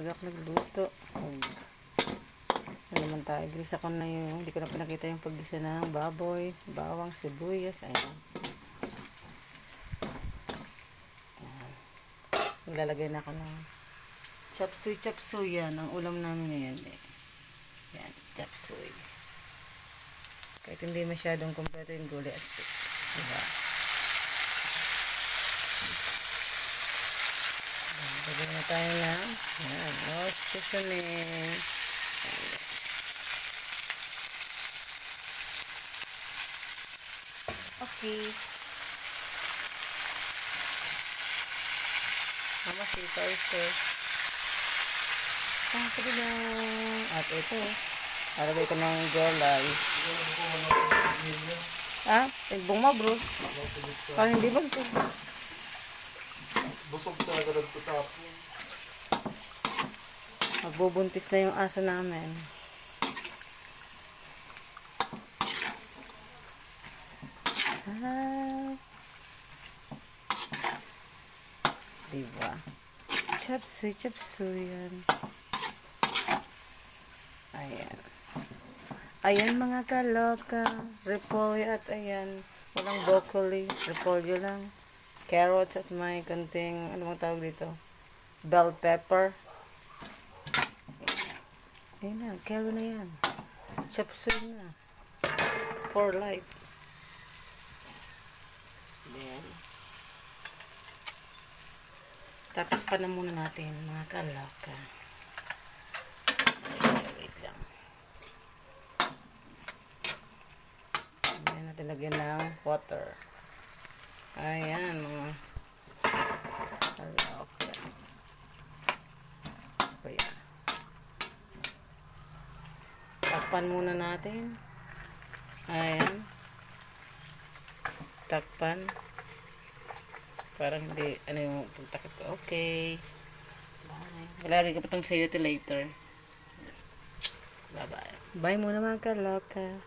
aga ako nagluto. Ano naman tayo, gisa ko na yung, hindi ko na pinakita yung paggisa ng baboy, bawang, sibuyas, ayan. Ayan. Maglalagay na ako ng chop suey yan. Ang ulam namin ngayon eh. Yan, chop suey. Kahit hindi masyadong kompleto yung gulay at diba? Lagyan na tayo ng yan, oh, seasoning. Okay. Mama, sita ito. Ah, sabi. At ito. Alagay ko ng gulay. Ah, tigbong mo, Bruce. Parang hindi ba ito? Busog talaga ng tutapo. Magbubuntis na yung aso namin. Ah. Diba? Chop suey yan. Ayan. Ayan mga kaloka. Repolyo at ayan. Walang broccoli. Repolyo lang. Carrots at may konting, ano bang tawag dito? Bell pepper. Ayan na, kelo na yan. Chop suey na. For life. Then, tatakpan na muna natin mga kalaka. Wait lang. Ayan natin lagyan ng water. Ayan mga kalaka. Ayan. Takpan muna natin. Ayan. Takpan. Parang hindi, ano yung pagtakip ko. Okay. Bye. Lalagay ko pa itong sayo later. Bye-bye. Bye muna mga kaloka.